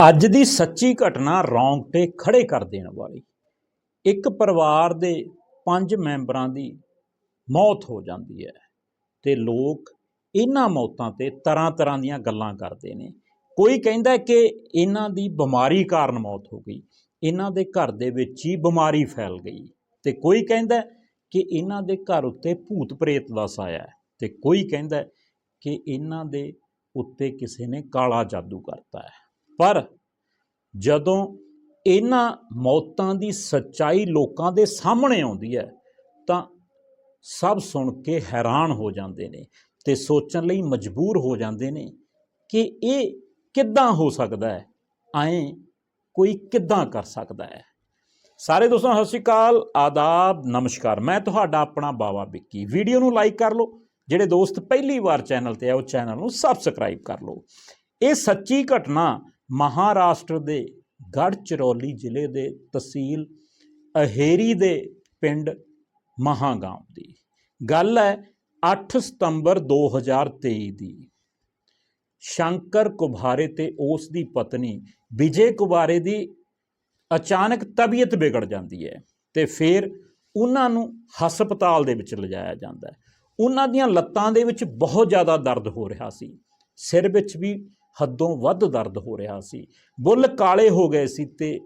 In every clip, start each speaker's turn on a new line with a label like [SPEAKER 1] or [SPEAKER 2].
[SPEAKER 1] ਅੱਜ ਦੀ ਸੱਚੀ ਘਟਨਾ ਰੌਂਗਟੇ ਖੜੇ ਕਰ ਦੇਣ ਵਾਲੀ। ਇੱਕ ਪਰਿਵਾਰ ਦੇ ਪੰਜ ਮੈਂਬਰਾਂ ਦੀ ਮੌਤ ਹੋ ਜਾਂਦੀ ਹੈ ਤੇ ਲੋਕ ਇਹਨਾਂ ਮੌਤਾਂ ਤੇ ਤਰ੍ਹਾਂ ਤਰ੍ਹਾਂ ਦੀਆਂ ਗੱਲਾਂ ਕਰਦੇ ਨੇ। ਕੋਈ ਕਹਿੰਦਾ ਕਿ ਇਹਨਾਂ ਦੀ ਬਿਮਾਰੀ ਕਾਰਨ ਮੌਤ ਹੋ ਗਈ, ਇਹਨਾਂ ਦੇ ਘਰ ਦੇ ਵਿੱਚ ਹੀ ਬਿਮਾਰੀ ਫੈਲ ਗਈ ਤੇ ਕੋਈ ਕਹਿੰਦਾ ਕਿ ਇਹਨਾਂ ਦੇ ਘਰ ਉੱਤੇ ਭੂਤ ਪ੍ਰੇਤ ਦਾ ਸਾਇਆ ਹੈ ਤੇ ਕੋਈ ਕਹਿੰਦਾ ਕਿ ਇਹਨਾਂ ਦੇ ਉੱਤੇ ਕਿਸੇ ਨੇ ਕਾਲਾ ਜਾਦੂ ਕਰਤਾ ਹੈ। ਪਰ ਜਦੋਂ ਇਹਨਾਂ ਮੌਤਾਂ ਦੀ ਸੱਚਾਈ ਲੋਕਾਂ ਦੇ ਸਾਹਮਣੇ ਆਉਂਦੀ ਹੈ, ਤਾਂ ਸਭ ਸੁਣ ਕੇ ਹੈਰਾਨ ਹੋ ਜਾਂਦੇ ਨੇ ਤੇ ਸੋਚਣ ਲਈ ਮਜਬੂਰ ਹੋ ਜਾਂਦੇ ਨੇ ਕਿ ਇਹ ਕਿੱਦਾਂ ਹੋ ਸਕਦਾ ਹੈ? ਐਂ ਕੋਈ ਕਿੱਦਾਂ ਕਰ ਸਕਦਾ ਹੈ? ਸਾਰੇ ਦੋਸਤਾਂ, ਸਤਿ ਸ਼੍ਰੀ ਅਕਾਲ, ਆਦਾਬ, ਨਮਸਕਾਰ। ਮੈਂ ਤੁਹਾਡਾ ਆਪਣਾ ਬਾਵਾ ਵਿੱਕੀ। ਵੀਡੀਓ ਨੂੰ ਲਾਈਕ ਕਰ ਲਓ, ਜਿਹੜੇ ਦੋਸਤ ਪਹਿਲੀ ਵਾਰ ਚੈਨਲ ਤੇ ਆ, ਉਹ ਚੈਨਲ ਨੂੰ ਸਬਸਕ੍ਰਾਈਬ ਕਰ ਲਓ। ਇਹ ਸੱਚੀ ਘਟਨਾ ਮਹਾਰਾਸ਼ਟਰ ਦੇ ਗੜਚਰੌਲੀ ਜ਼ਿਲ੍ਹੇ ਦੇ ਤਹਿਸੀਲ ਅਹੇਰੀ ਦੇ ਪਿੰਡ ਮਹਾਗਾਂਵ ਦੀ ਗੱਲ ਹੈ 8 ਸਤੰਬਰ 2023 ਦੀ। ਸ਼ੰਕਰ ਕੁਭਾਰੇ ਤੇ ਉਸ ਦੀ ਪਤਨੀ ਵਿਜੇ ਕੁਭਾਰੇ ਦੀ ਅਚਾਨਕ ਤਬੀਅਤ ਵਿਗੜ ਜਾਂਦੀ ਹੈ ਤੇ ਫਿਰ ਉਹਨਾਂ ਨੂੰ ਹਸਪਤਾਲ ਦੇ ਵਿੱਚ ਲਿਜਾਇਆ ਜਾਂਦਾ ਹੈ। ਉਹਨਾਂ ਦੀਆਂ ਲੱਤਾਂ ਦੇ ਵਿੱਚ ਬਹੁਤ ਜ਼ਿਆਦਾ ਦਰਦ ਹੋ ਰਿਹਾ ਸੀ। ਸਿਰ ਵਿੱਚ ਵੀ ਹੱਦੋਂ ਵੱਧ ਦਰਦ ਹੋ ਰਿਹਾ ਸੀ। ਬੁੱਲ ਕਾਲੇ ਹੋ ਗਏ ਸੀ ਤੇ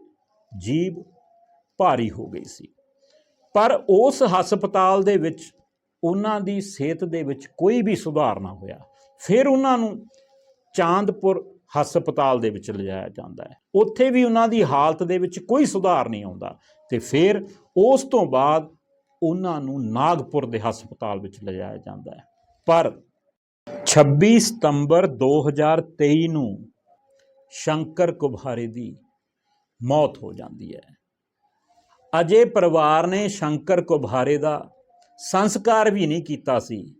[SPEAKER 1] ਜੀਭ ਭਾਰੀ ਹੋ ਗਈ ਸੀ। ਪਰ ਉਸ ਹਸਪਤਾਲ ਦੇ ਵਿੱਚ ਉਹਨਾਂ ਦੀ ਸਿਹਤ ਦੇ ਵਿੱਚ ਕੋਈ ਵੀ ਸੁਧਾਰ ਨਾ ਹੋਇਆ। ਫਿਰ ਉਹਨਾਂ ਨੂੰ ਚਾਂਦਪੁਰ ਹਸਪਤਾਲ ਦੇ ਵਿੱਚ ਲਿਜਾਇਆ ਜਾਂਦਾ ਹੈ। ਉੱਥੇ ਵੀ ਉਹਨਾਂ ਦੀ ਹਾਲਤ ਦੇ ਵਿੱਚ ਕੋਈ ਸੁਧਾਰ ਨਹੀਂ ਆਉਂਦਾ ਤੇ ਫਿਰ ਉਸ ਤੋਂ ਬਾਅਦ ਉਹਨਾਂ ਨੂੰ ਨਾਗਪੁਰ ਦੇ ਹਸਪਤਾਲ ਵਿੱਚ ਲਿਜਾਇਆ ਜਾਂਦਾ ਹੈ। ਪਰ 26 ਸਤੰਬਰ 2023 ਨੂੰ ਸ਼ੰਕਰ ਕੁਭਾਰੇ ਦੀ ਮੌਤ ਹੋ ਜਾਂਦੀ ਹੈ। ਅਜੇ ਪਰਿਵਾਰ ਨੇ ਸ਼ੰਕਰ ਕੁਭਾਰੇ ਦਾ ਸੰਸਕਾਰ ਵੀ ਨਹੀਂ ਕੀਤਾ ਸੀ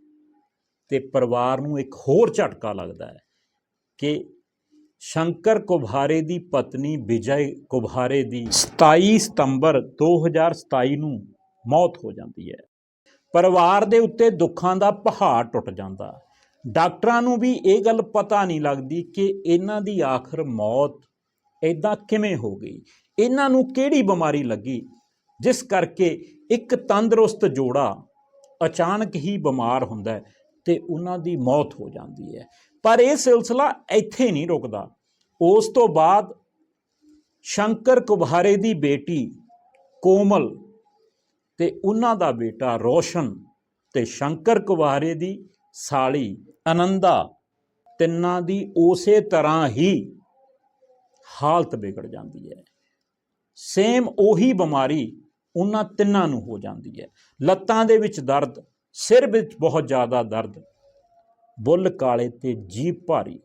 [SPEAKER 1] ਤੇ ਪਰਿਵਾਰ ਨੂੰ ਇੱਕ ਹੋਰ ਝਟਕਾ ਲੱਗਦਾ ਹੈ ਕਿ ਸ਼ੰਕਰ ਕੁਭਾਰੇ ਦੀ ਪਤਨੀ ਵਿਜੈ ਕੁਭਾਰੇ ਦੀ 27 ਸਤੰਬਰ 2027 ਨੂੰ ਮੌਤ ਹੋ ਜਾਂਦੀ ਹੈ। ਪਰਿਵਾਰ ਦੇ ਉੱਤੇ ਦੁੱਖਾਂ ਦਾ ਪਹਾੜ ਟੁੱਟ ਜਾਂਦਾ। ਡਾਕਟਰਾਂ ਨੂੰ ਵੀ ਇਹ ਗੱਲ ਪਤਾ ਨਹੀਂ ਲੱਗਦੀ ਕਿ ਇਹਨਾਂ ਦੀ ਆਖਰ ਮੌਤ ਇਦਾਂ ਕਿਵੇਂ ਹੋ ਗਈ। ਇਹਨਾਂ ਨੂੰ ਕਿਹੜੀ ਬਿਮਾਰੀ ਲੱਗੀ? ਜਿਸ ਕਰਕੇ ਇੱਕ ਤੰਦਰੁਸਤ ਜੋੜਾ ਅਚਾਨਕ ਹੀ ਬਿਮਾਰ ਹੁੰਦਾ ਹੈ ਤੇ ਉਹਨਾਂ ਦੀ ਮੌਤ ਹੋ ਜਾਂਦੀ ਹੈ। ਪਰ ਇਹ ਸਿਲਸਿਲਾ ਇੱਥੇ ਨਹੀਂ ਰੁਕਦਾ। ਉਸ ਤੋਂ ਬਾਅਦ ਸ਼ੰਕਰ ਕੁਭਾਰੇ ਦੀ ਬੇਟੀ ਕੋਮਲ ਤੇ ਉਹਨਾਂ ਦਾ ਬੇਟਾ ਰੋਸ਼ਨ ਤੇ ਸ਼ੰਕਰ ਕੁਭਾਰੇ ਦੀ ਸਾਲੀ ਆਨੰਦਾ ਤਿੰਨਾਂ ਦੀ ਉਸੇ ਤਰ੍ਹਾਂ ਹੀ ਹਾਲਤ ਵਿਗੜ ਜਾਂਦੀ ਹੈ। ਸੇਮ ਉਹੀ ਬਿਮਾਰੀ ਉਹਨਾਂ ਤਿੰਨਾਂ ਨੂੰ ਹੋ ਜਾਂਦੀ ਹੈ। ਲੱਤਾਂ ਦੇ ਵਿੱਚ ਦਰਦ, ਸਿਰ ਵਿੱਚ ਬਹੁਤ ਜ਼ਿਆਦਾ ਦਰਦ, ਬੁੱਲ ਕਾਲੇ ਤੇ ਜੀਭ ਭਾਰੀ।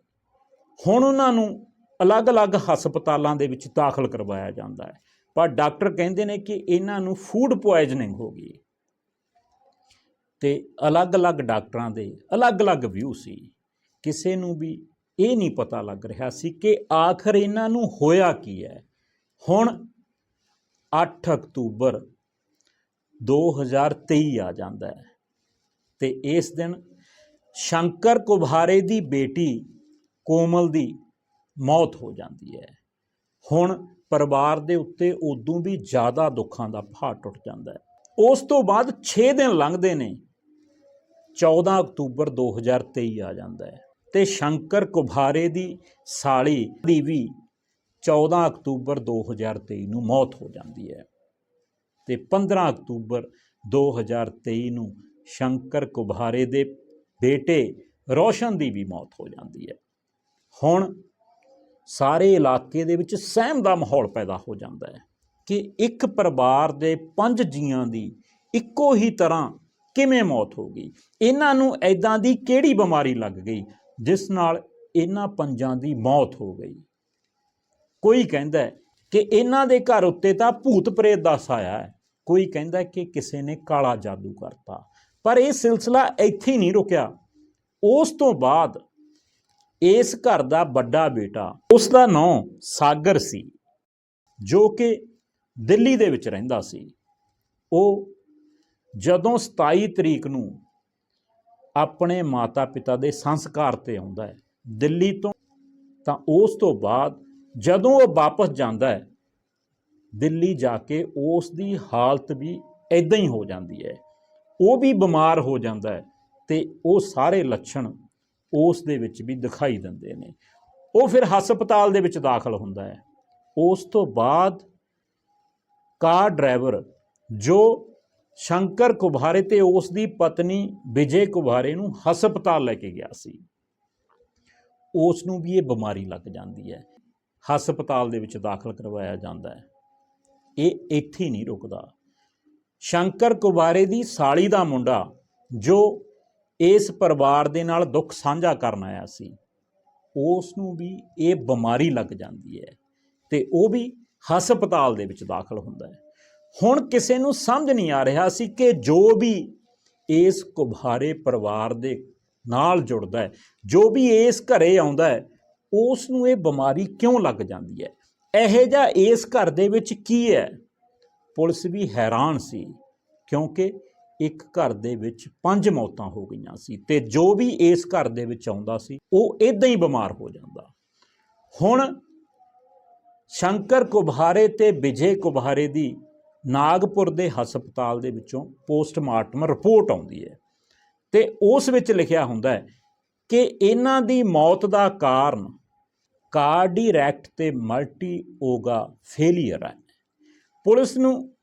[SPEAKER 1] ਹੁਣ ਉਹਨਾਂ ਨੂੰ ਅਲੱਗ-ਅਲੱਗ ਹਸਪਤਾਲਾਂ ਦੇ ਵਿੱਚ ਦਾਖਲ ਕਰਵਾਇਆ ਜਾਂਦਾ ਹੈ। ਪਰ ਡਾਕਟਰ ਕਹਿੰਦੇ ਨੇ ਕਿ ਇਹਨਾਂ ਨੂੰ ਫੂਡ ਪੋਇਜ਼ਨਿੰਗ ਹੋ ਗਈ ਤੇ ਅਲੱਗ-ਅਲੱਗ ਡਾਕਟਰਾਂ ਦੇ ਅਲੱਗ-ਅਲੱਗ ਵਿਊ ਸੀ। ਕਿਸੇ ਨੂੰ ਵੀ ਇਹ ਨਹੀਂ ਪਤਾ ਲੱਗ ਰਿਹਾ ਸੀ ਕਿ ਆਖਰ ਇਹਨਾਂ ਨੂੰ ਹੋਇਆ ਕੀ ਹੈ। ਹੁਣ 8 ਅਕਤੂਬਰ 2023 ਆ ਜਾਂਦਾ ਹੈ ਤੇ ਇਸ ਦਿਨ ਸ਼ੰਕਰ ਕੁਭਾਰੇ ਦੀ ਬੇਟੀ ਕੋਮਲ ਦੀ ਮੌਤ ਹੋ ਜਾਂਦੀ ਹੈ। ਹੁਣ ਪਰਿਵਾਰ ਦੇ ਉੱਤੇ ਉਦੋਂ ਵੀ ਜ਼ਿਆਦਾ ਦੁੱਖਾਂ ਦਾ ਪਹਾੜ ਟੁੱਟ ਜਾਂਦਾ ਹੈ। ਉਸ ਤੋਂ ਬਾਅਦ 6 ਦਿਨ ਲੰਘਦੇ ਨੇ 14 ਅਕਤੂਬਰ 2023 ਆ ਜਾਂਦਾ ਹੈ ਤੇ ਸ਼ੰਕਰ ਕੁਭਾਰੇ ਦੀ ਸਾਲੀ ਦੀ ਵੀ 14 ਅਕਤੂਬਰ 2023 ਨੂੰ ਮੌਤ ਹੋ ਜਾਂਦੀ ਹੈ ਤੇ 15 ਅਕਤੂਬਰ 2023 ਨੂੰ ਸ਼ੰਕਰ ਕੁਭਾਰੇ ਦੇ ਬੇਟੇ ਰੋਸ਼ਨ ਦੀ ਵੀ ਮੌਤ ਹੋ ਜਾਂਦੀ ਹੈ। ਹੁਣ ਸਾਰੇ ਇਲਾਕੇ ਦੇ ਵਿੱਚ ਸਹਿਮ ਦਾ ਮਾਹੌਲ ਪੈਦਾ ਹੋ ਜਾਂਦਾ ਹੈ ਕਿ ਇੱਕ ਪਰਿਵਾਰ ਦੇ ਪੰਜ ਜੀਆਂ ਦੀ ਇੱਕੋ ਹੀ ਤਰ੍ਹਾਂ ਕਿਵੇਂ ਮੌਤ ਹੋ ਗਈ? ਇਹਨਾਂ ਨੂੰ ਐਦਾਂ ਦੀ ਕਿਹੜੀ ਬਿਮਾਰੀ ਲੱਗ ਗਈ ਜਿਸ ਨਾਲ ਇਹਨਾਂ ਪੰਜਾਂ ਦੀ ਮੌਤ ਹੋ ਗਈ? ਕੋਈ ਕਹਿੰਦਾ ਕਿ ਇਹਨਾਂ ਦੇ ਘਰ ਉੱਤੇ ਤਾਂ ਭੂਤ ਪ੍ਰੇਤ ਦਾ ਸਾਇਆ ਹੈ। ਕੋਈ ਕਹਿੰਦਾ ਕਿ ਕਿਸੇ ਨੇ ਕਾਲਾ ਜਾਦੂ ਕਰਤਾ। ਪਰ ਇਹ ਸਿਲਸਿਲਾ ਇੱਥੇ ਹੀ ਨਹੀਂ ਰੁਕਿਆ। ਉਸ ਤੋਂ ਬਾਅਦ ਇਸ ਘਰ ਦਾ ਵੱਡਾ ਬੇਟਾ, ਉਸ ਦਾ ਨਾਂ ਸਾਗਰ ਸੀ, ਜੋ ਕਿ ਦਿੱਲੀ ਦੇ ਵਿੱਚ ਰਹਿੰਦਾ ਸੀ। ਉਹ ਜਦੋਂ 27 ਤਰੀਕ ਨੂੰ ਆਪਣੇ ਮਾਤਾ-ਪਿਤਾ ਦੇ ਸੰਸਕਾਰ ਤੇ ਆਉਂਦਾ ਹੈ, ਦਿੱਲੀ ਤੋਂ, ਤਾਂ ਉਸ ਤੋਂ ਬਾਅਦ ਜਦੋਂ ਉਹ ਵਾਪਸ ਜਾਂਦਾ ਹੈ, ਦਿੱਲੀ ਜਾ ਕੇ ਉਸ ਦੀ ਹਾਲਤ ਵੀ ਇਦਾਂ ਹੀ ਹੋ ਜਾਂਦੀ ਹੈ। ਉਹ ਵੀ ਬਿਮਾਰ ਹੋ ਜਾਂਦਾ ਹੈ ਤੇ ਉਹ ਸਾਰੇ ਲੱਛਣ ਉਸ ਦੇ ਵਿੱਚ ਵੀ ਦਿਖਾਈ ਦਿੰਦੇ ਨੇ। ਉਹ ਫਿਰ ਹਸਪਤਾਲ ਦੇ ਵਿੱਚ ਦਾਖਲ ਹੁੰਦਾ ਹੈ। ਉਸ ਤੋਂ ਬਾਅਦ ਕਾਰ ਡਰਾਈਵਰ ਜੋ ਸ਼ੰਕਰ ਕੁਭਾਰੇ ਤੇ ਉਸ ਦੀ ਪਤਨੀ ਵਿਜੇ ਕੁਭਾਰੇ ਨੂੰ ਹਸਪਤਾਲ ਲੈ ਕੇ ਗਿਆ ਸੀ। ਉਸ ਨੂੰ ਵੀ ਇਹ ਬਿਮਾਰੀ ਲੱਗ ਜਾਂਦੀ ਹੈ। ਹਸਪਤਾਲ ਦੇ ਵਿੱਚ ਦਾਖਲ ਕਰਵਾਇਆ ਜਾਂਦਾ ਹੈ। ਇਹ ਇੱਥੇ ਨਹੀਂ ਰੁਕਦਾ। ਸ਼ੰਕਰ ਕੁਬਾਰੇ ਦੀ ਸਾਲੀ ਦਾ ਮੁੰਡਾ ਜੋ ਇਸ ਪਰਿਵਾਰ ਦੇ ਨਾਲ ਦੁੱਖ ਸਾਂਝਾ ਕਰਨ ਆਇਆ ਸੀ, ਉਸ ਨੂੰ ਵੀ ਇਹ ਬਿਮਾਰੀ ਲੱਗ ਜਾਂਦੀ ਹੈ ਤੇ ਉਹ ਵੀ ਹਸਪਤਾਲ ਦੇ ਵਿੱਚ ਦਾਖਲ ਹੁੰਦਾ ਹੈ। ਹੁਣ ਕਿਸੇ ਨੂੰ ਸਮਝ ਨਹੀਂ ਆ ਰਿਹਾ ਸੀ ਕਿ ਜੋ ਵੀ ਇਸ ਕੁਭਾਰੇ ਪਰਿਵਾਰ ਦੇ ਨਾਲ ਜੁੜਦਾ ਹੈ, ਜੋ ਵੀ ਇਸ ਘਰੇ ਆਉਂਦਾ ਹੈ, ਉਸ ਨੂੰ ਇਹ ਬਿਮਾਰੀ ਕਿਉਂ ਲੱਗ ਜਾਂਦੀ ਹੈ? ਇਹੋ ਜਿਹਾ ਇਸ ਘਰ ਦੇ ਵਿੱਚ ਕੀ ਹੈ? ਪੁਲਿਸ ਵੀ ਹੈਰਾਨ ਸੀ, ਕਿਉਂਕਿ ਇੱਕ ਘਰ ਦੇ ਵਿੱਚ ਪੰਜ ਮੌਤਾਂ ਹੋ ਗਈਆਂ ਸੀ ਤੇ ਜੋ ਵੀ ਇਸ ਘਰ ਦੇ ਵਿੱਚ ਆਉਂਦਾ ਸੀ, ਉਹ ਇਦਾਂ ਹੀ ਬਿਮਾਰ ਹੋ ਜਾਂਦਾ। ਹੁਣ ਸ਼ੰਕਰ ਕੁਭਾਰੇ ਤੇ ਵਿਜੇ ਕੁਭਾਰੇ ਦੀ ਨਾਗਪੁਰ ਦੇ ਹਸਪਤਾਲ ਦੇ ਵਿੱਚੋਂ ਪੋਸਟਮਾਰਟਮ ਰਿਪੋਰਟ ਆਉਂਦੀ ਹੈ। ਤੇ ਉਸ ਵਿੱਚ ਲਿਖਿਆ ਹੁੰਦਾ ਹੈ ਕਿ ਇਹਨਾਂ ਦੀ ਮੌਤ ਦਾ ਕਾਰਨ ਕਾਰਡੀਰੈਕਟ ਤੇ ਮਲਟੀ ਓਗਾ ਫੇਲੀਅਰ ਹੈ। ਪੁਲਿਸ ਨੂੰ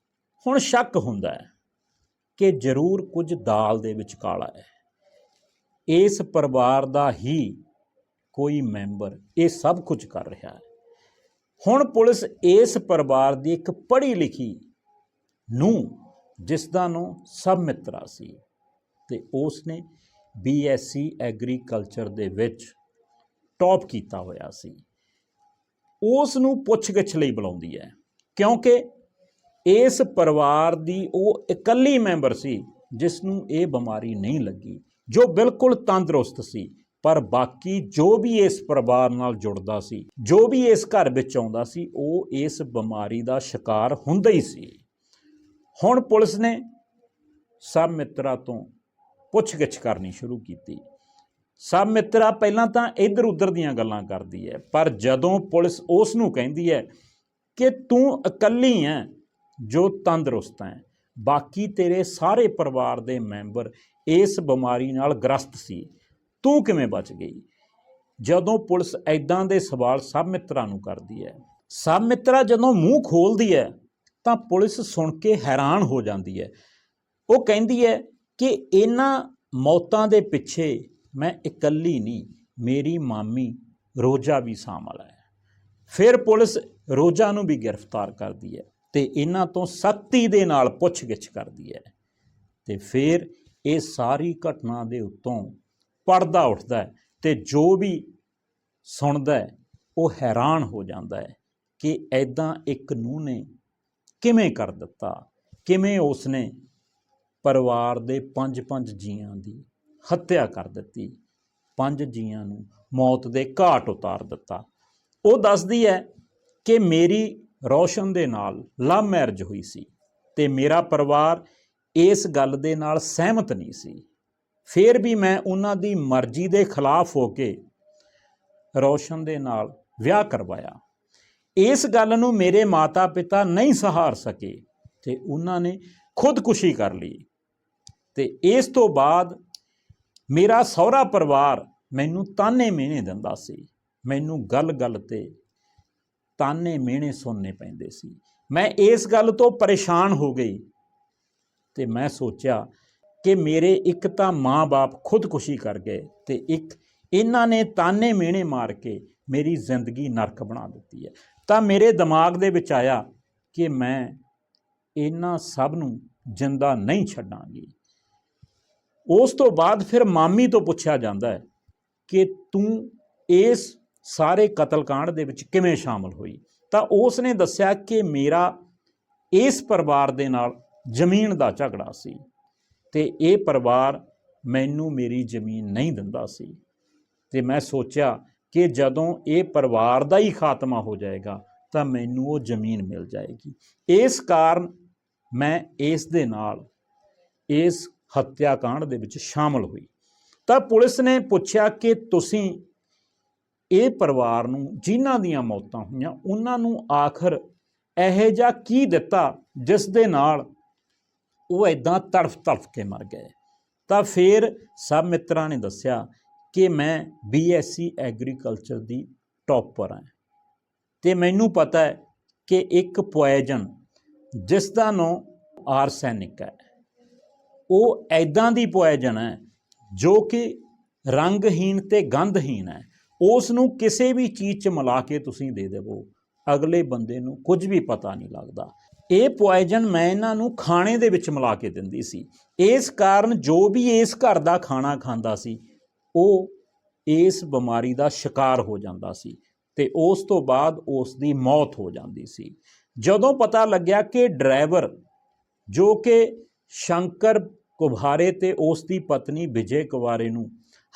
[SPEAKER 1] ਹੁਣ ਸ਼ੱਕ ਹੁੰਦਾ ਹੈ ਕਿ ਜ਼ਰੂਰ ਕੁਝ ਦਾਲ ਦੇ ਵਿੱਚ ਕਾਲਾ ਹੈ। ਇਸ ਪਰਿਵਾਰ ਦਾ ਹੀ ਕੋਈ ਮੈਂਬਰ ਇਹ ਸਭ ਕੁਝ ਕਰ ਰਿਹਾ ਹੈ। ਹੁਣ ਪੁਲਿਸ ਇਸ ਪਰਿਵਾਰ ਦੀ ਇੱਕ ਪੜ੍ਹੀ ਲਿਖੀ ਨੂੰ ਜਿਸ ਦਾ ਨਾਂ ਸਭ ਮਿੱਤਰਾ ਸੀ ਤੇ ਉਸ ਨੇ ਬੀਐਸਸੀ ਐਗਰੀਕਲਚਰ ਦੇ ਵਿੱਚ ਟੌਪ ਕੀਤਾ ਹੋਇਆ ਸੀ। ਉਸ ਨੂੰ ਪੁੱਛਗਿੱਛ ਲਈ ਬੁਲਾਉਂਦੀ ਹੈ, ਕਿਉਂਕਿ ਇਸ ਪਰਿਵਾਰ ਦੀ ਉਹ ਇਕੱਲੀ ਮੈਂਬਰ ਸੀ ਜਿਸ ਨੂੰ ਇਹ ਬਿਮਾਰੀ ਨਹੀਂ ਲੱਗੀ, ਜੋ ਬਿਲਕੁਲ ਤੰਦਰੁਸਤ ਸੀ, ਪਰ ਬਾਕੀ ਜੋ ਵੀ ਇਸ ਪਰਿਵਾਰ ਨਾਲ ਜੁੜਦਾ ਸੀ, ਜੋ ਵੀ ਇਸ ਘਰ ਵਿੱਚ ਆਉਂਦਾ ਸੀ, ਉਹ ਇਸ ਬਿਮਾਰੀ ਦਾ ਸ਼ਿਕਾਰ ਹੁੰਦਾ ਹੀ ਸੀ। ਹੁਣ ਪੁਲਿਸ ਨੇ ਸਭ ਮਿੱਤਰਾਂ ਤੋਂ ਪੁੱਛਗਿੱਛ ਕਰਨੀ ਸ਼ੁਰੂ ਕੀਤੀ। ਸਭ ਮਿੱਤਰਾ ਪਹਿਲਾਂ ਤਾਂ ਇੱਧਰ ਉੱਧਰ ਦੀਆਂ ਗੱਲਾਂ ਕਰਦੀ ਹੈ, ਪਰ ਜਦੋਂ ਪੁਲਿਸ ਉਸ ਨੂੰ ਕਹਿੰਦੀ ਹੈ ਕਿ ਤੂੰ ਇਕੱਲੀ ਹੈ ਜੋ ਤੰਦਰੁਸਤ ਹੈ ਬਾਕੀ ਤੇਰੇ ਸਾਰੇ ਪਰਿਵਾਰ ਦੇ ਮੈਂਬਰ ਇਸ ਬਿਮਾਰੀ ਨਾਲ ਗ੍ਰਸਤ ਸੀ, ਤੂੰ ਕਿਵੇਂ ਬਚ ਗਈ? ਜਦੋਂ ਪੁਲਿਸ ਐਦਾਂ ਦੇ ਸਵਾਲ ਸਭ ਮਿੱਤਰਾਂ ਨੂੰ ਕਰਦੀ ਹੈ, ਸਭ ਮਿੱਤਰਾ ਜਦੋਂ ਮੂੰਹ ਖੋਲਦੀ ਹੈ ਤਾਂ ਪੁਲਿਸ ਸੁਣ ਕੇ ਹੈਰਾਨ ਹੋ ਜਾਂਦੀ ਹੈ। ਉਹ ਕਹਿੰਦੀ ਹੈ ਕਿ ਇਹਨਾਂ ਮੌਤਾਂ ਦੇ ਪਿੱਛੇ ਮੈਂ ਇਕੱਲੀ ਨਹੀਂ, ਮੇਰੀ ਮਾਮੀ ਰੋਜਾ ਵੀ ਸ਼ਾਮਲ ਹੈ। ਫਿਰ ਪੁਲਿਸ ਰੋਜਾ ਨੂੰ ਵੀ ਗ੍ਰਿਫਤਾਰ ਕਰਦੀ ਹੈ ਤੇ ਇਹਨਾਂ ਤੋਂ ਸਖਤੀ ਦੇ ਨਾਲ ਪੁੱਛਗਿੱਛ ਕਰਦੀ ਹੈ ਤੇ ਫਿਰ ਇਹ ਸਾਰੀ ਘਟਨਾ ਦੇ ਉੱਤੋਂ ਪਰਦਾ ਉੱਠਦਾ ਹੈ ਤੇ ਜੋ ਵੀ ਸੁਣਦਾ ਹੈ, ਉਹ ਹੈਰਾਨ ਹੋ ਜਾਂਦਾ ਹੈ ਕਿ ਐਦਾਂ ਇੱਕ ਨੂੰਹ ਨੇ ਕਿਵੇਂ ਕਰ ਦਿੱਤਾ? ਕਿਵੇਂ ਉਸਨੇ ਪਰਿਵਾਰ ਦੇ ਪੰਜ ਪੰਜ ਜੀਆਂ ਦੀ ਹੱਤਿਆ ਕਰ ਦਿੱਤੀ? ਪੰਜ ਜੀਆਂ ਨੂੰ ਮੌਤ ਦੇ ਘਾਟ ਉਤਾਰ ਦਿੱਤਾ। ਉਹ ਦੱਸਦੀ ਹੈ ਕਿ ਮੇਰੀ ਰੌਸ਼ਨ ਦੇ ਨਾਲ ਲਵ ਮੈਰਿਜ ਹੋਈ ਸੀ ਤੇ ਮੇਰਾ ਪਰਿਵਾਰ ਇਸ ਗੱਲ ਦੇ ਨਾਲ ਸਹਿਮਤ ਨਹੀਂ ਸੀ। ਫਿਰ ਵੀ ਮੈਂ ਉਹਨਾਂ ਦੀ ਮਰਜ਼ੀ ਦੇ ਖਿਲਾਫ ਹੋ ਕੇ ਰੌਸ਼ਨ ਦੇ ਨਾਲ ਵਿਆਹ ਕਰਵਾਇਆ। ਇਸ ਗੱਲ ਨੂੰ ਮੇਰੇ ਮਾਤਾ-ਪਿਤਾ ਨਹੀਂ ਸਹਾਰ ਸਕੇ ਤੇ ਉਹਨਾਂ ਨੇ ਖੁਦਕੁਸ਼ੀ ਕਰ ਲਈ। ਤੇ ਇਸ ਤੋਂ ਬਾਅਦ ਮੇਰਾ ਸਹੁਰਾ ਪਰਿਵਾਰ ਮੈਨੂੰ ਤਾਨੇ ਮਿਹਣੇ ਦਿੰਦਾ ਸੀ। ਮੈਨੂੰ ਗੱਲ-ਗੱਲ ਤੇ ਤਾਨੇ ਮਿਹਣੇ ਸੁਣਨੇ ਪੈਂਦੇ ਸੀ। ਮੈਂ ਇਸ ਗੱਲ ਤੋਂ ਪਰੇਸ਼ਾਨ ਹੋ ਗਈ ਤੇ ਮੈਂ ਸੋਚਿਆ ਕਿ ਮੇਰੇ ਇੱਕ ਤਾਂ ਮਾਂ-ਬਾਪ ਖੁਦਕੁਸ਼ੀ ਕਰ ਗਏ ਤੇ ਇੱਕ ਇਹਨਾਂ ਨੇ ਤਾਨੇ ਮਿਹਣੇ ਮਾਰ ਕੇ ਮੇਰੀ ਜ਼ਿੰਦਗੀ ਨਰਕ ਬਣਾ ਦਿੱਤੀ ਹੈ। ਤਾਂ ਮੇਰੇ ਦਿਮਾਗ ਦੇ ਵਿੱਚ ਆਇਆ ਕਿ ਮੈਂ ਇਹਨਾਂ ਸਭ ਨੂੰ ਜਿੰਦਾ ਨਹੀਂ ਛੱਡਾਂਗੀ। ਉਸ ਤੋਂ ਬਾਅਦ ਫਿਰ ਮਾਮੀ ਤੋਂ ਪੁੱਛਿਆ ਜਾਂਦਾ ਹੈ ਕਿ ਤੂੰ ਇਸ ਸਾਰੇ ਕਤਲकांड ਦੇ ਵਿੱਚ ਕਿਵੇਂ ਸ਼ਾਮਲ ਹੋਈ? ਤਾਂ ਉਸ ਨੇ ਦੱਸਿਆ ਕਿ ਮੇਰਾ ਇਸ ਪਰਿਵਾਰ ਦੇ ਨਾਲ ਜ਼ਮੀਨ ਦਾ ਝਗੜਾ ਸੀ ਤੇ ਇਹ ਪਰਿਵਾਰ ਮੈਨੂੰ ਮੇਰੀ ਜ਼ਮੀਨ ਨਹੀਂ ਦਿੰਦਾ ਸੀ। ਤੇ ਮੈਂ ਸੋਚਿਆ ਕਿ ਜਦੋਂ ਇਹ ਪਰਿਵਾਰ ਦਾ ਹੀ ਖਾਤਮਾ ਹੋ ਜਾਏਗਾ, ਤਾਂ ਮੈਨੂੰ ਉਹ ਜ਼ਮੀਨ ਮਿਲ ਜਾਏਗੀ। ਇਸ ਕਾਰਨ ਮੈਂ ਇਸ ਦੇ ਨਾਲ ਇਸ ਹੱਤਿਆ ਕਾਂਡ ਦੇ ਵਿੱਚ ਸ਼ਾਮਲ ਹੋਈ। ਤਾਂ ਪੁਲਿਸ ਨੇ ਪੁੱਛਿਆ ਕਿ ਤੁਸੀਂ ਇਹ ਪਰਿਵਾਰ ਨੂੰ ਜਿਨ੍ਹਾਂ ਦੀਆਂ ਮੌਤਾਂ ਹੋਈਆਂ, ਉਹਨਾਂ ਨੂੰ ਆਖਰ ਇਹੋ ਜਿਹਾ ਕੀ ਦਿੱਤਾ ਜਿਸ ਦੇ ਨਾਲ ਉਹ ਇਦਾਂ ਤੜਫ ਤੜਫ ਕੇ ਮਰ ਗਏ। ਤਾਂ ਫਿਰ ਸਭ ਮਿੱਤਰਾਂ ਨੇ ਦੱਸਿਆ ਕਿ ਮੈਂ ਬੀਐਸਸੀ ਐਗਰੀਕਲਚਰ ਦੀ ਟੌਪਰ ਹਾਂ। ਤੇ ਮੈਨੂੰ ਪਤਾ ਹੈ ਕਿ ਇੱਕ ਪੋਇਜ਼ਨ ਜਿਸ ਦਾ ਨਾਮ ਆਰਸੈਨਿਕ ਹੈ। ਉਹ ਐਦਾਂ ਦੀ ਪੋਇਜ਼ਨ ਹੈ ਜੋ ਕਿ ਰੰਗਹੀਨ ਤੇ ਗੰਧਹੀਨ ਹੈ। ਉਸ ਨੂੰ ਕਿਸੇ ਵੀ ਚੀਜ਼ 'ਚ ਮਿਲਾ ਕੇ ਤੁਸੀਂ ਦੇ ਦੇਵੋ। ਅਗਲੇ ਬੰਦੇ ਨੂੰ ਕੁਝ ਵੀ ਪਤਾ ਨਹੀਂ ਲੱਗਦਾ। ਇਹ ਪੋਇਜ਼ਨ ਮੈਂ ਇਹਨਾਂ ਨੂੰ ਖਾਣੇ ਦੇ ਵਿੱਚ ਮਿਲਾ ਕੇ ਦਿੰਦੀ ਸੀ। ਇਸ ਕਾਰਨ ਜੋ ਵੀ ਇਸ ਘਰ ਦਾ ਖਾਣਾ ਖਾਂਦਾ ਸੀ ਉਹ ਇਸ ਬਿਮਾਰੀ ਦਾ ਸ਼ਿਕਾਰ ਹੋ ਜਾਂਦਾ ਸੀ ਤੇ ਉਸ ਤੋਂ ਬਾਅਦ ਉਸ ਦੀ ਮੌਤ ਹੋ ਜਾਂਦੀ ਸੀ। ਜਦੋਂ ਪਤਾ ਲੱਗਿਆ ਕਿ ਡਰਾਈਵਰ ਜੋ ਕਿ ਸ਼ੰਕਰ ਕੁਭਾਰੇ ਤੇ ਉਸ ਦੀ ਪਤਨੀ ਵਿਜੇ ਕੁਵਾਰੇ ਨੂੰ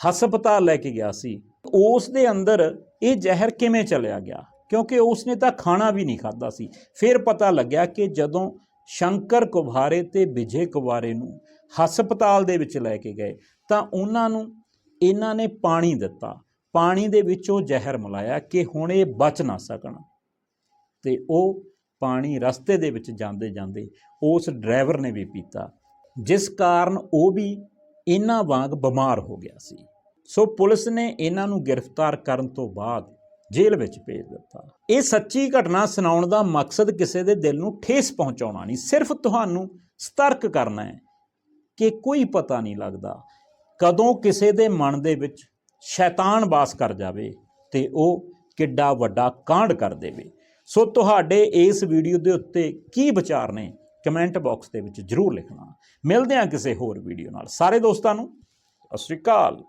[SPEAKER 1] ਹਸਪਤਾਲ ਲੈ ਕੇ ਗਿਆ ਸੀ, ਉਸ ਦੇ ਅੰਦਰ ਇਹ ਜ਼ਹਿਰ ਕਿਵੇਂ ਚਲਿਆ ਗਿਆ? ਕਿਉਂਕਿ ਉਸ ਨੇ ਤਾਂ ਖਾਣਾ ਵੀ ਨਹੀਂ ਖਾਦਾ ਸੀ। ਫਿਰ ਪਤਾ ਲੱਗਿਆ ਕਿ ਜਦੋਂ ਸ਼ੰਕਰ ਕੁਭਾਰੇ ਤੇ ਵਿਜੇ ਕੁਵਾਰੇ ਨੂੰ ਹਸਪਤਾਲ ਦੇ ਵਿੱਚ ਲੈ ਕੇ ਗਏ ਤਾਂ ਉਹਨਾਂ ਨੂੰ ਇਹਨਾਂ ਨੇ ਪਾਣੀ ਦਿੱਤਾ। ਪਾਣੀ ਦੇ ਵਿੱਚ ਉਹ ਜ਼ਹਿਰ ਮਿਲਾਇਆ ਕਿ ਹੁਣ ਇਹ ਬਚ ਨਾ ਸਕਣ। ਤੇ ਉਹ ਪਾਣੀ ਰਸਤੇ ਦੇ ਵਿੱਚ ਜਾਂਦੇ ਜਾਂਦੇ ਉਸ ਡਰਾਈਵਰ ਨੇ ਵੀ ਪੀਤਾ। ਜਿਸ ਕਾਰਨ ਉਹ ਵੀ ਇਹਨਾਂ ਵਾਂਗ ਬਿਮਾਰ ਹੋ ਗਿਆ ਸੀ। ਸੋ ਪੁਲਿਸ ਨੇ ਇਹਨਾਂ ਨੂੰ ਗ੍ਰਿਫਤਾਰ ਕਰਨ ਤੋਂ ਬਾਅਦ ਜੇਲ੍ਹ ਵਿੱਚ ਭੇਜ ਦਿੱਤਾ। ਇਹ ਸੱਚੀ ਘਟਨਾ ਸੁਣਾਉਣ ਦਾ ਮਕਸਦ ਕਿਸੇ ਦੇ ਦਿਲ ਨੂੰ ਠੇਸ ਪਹੁੰਚਾਉਣਾ ਨਹੀਂ। ਸਿਰਫ ਤੁਹਾਨੂੰ ਸਤਰਕ ਕਰਨਾ ਹੈ ਕਿ ਕੋਈ ਪਤਾ ਨਹੀਂ ਲੱਗਦਾ ਕਦੋਂ ਕਿਸੇ ਦੇ ਮਨ ਦੇ ਵਿੱਚ ਸ਼ੈਤਾਨ ਵਾਸ ਕਰ ਜਾਵੇ ਤੇ ਉਹ ਕਿੱਡਾ ਵੱਡਾ ਕਾਂਡ ਕਰ ਦੇਵੇ। ਸੋ ਤੁਹਾਡੇ ਇਸ ਵੀਡੀਓ ਦੇ ਉੱਤੇ ਕੀ ਵਿਚਾਰ ਨੇ, ਕਮੈਂਟ ਬਾਕਸ ਦੇ ਵਿੱਚ ਜਰੂਰ ਲਿਖਣਾ। ਮਿਲਦੇ ਹਾਂ ਕਿਸੇ ਹੋਰ ਵੀਡੀਓ ਨਾਲ। ਸਾਰੇ ਦੋਸਤਾਂ ਨੂੰ, ਸਤਿ ਸ਼੍ਰੀ ਅਕਾਲ।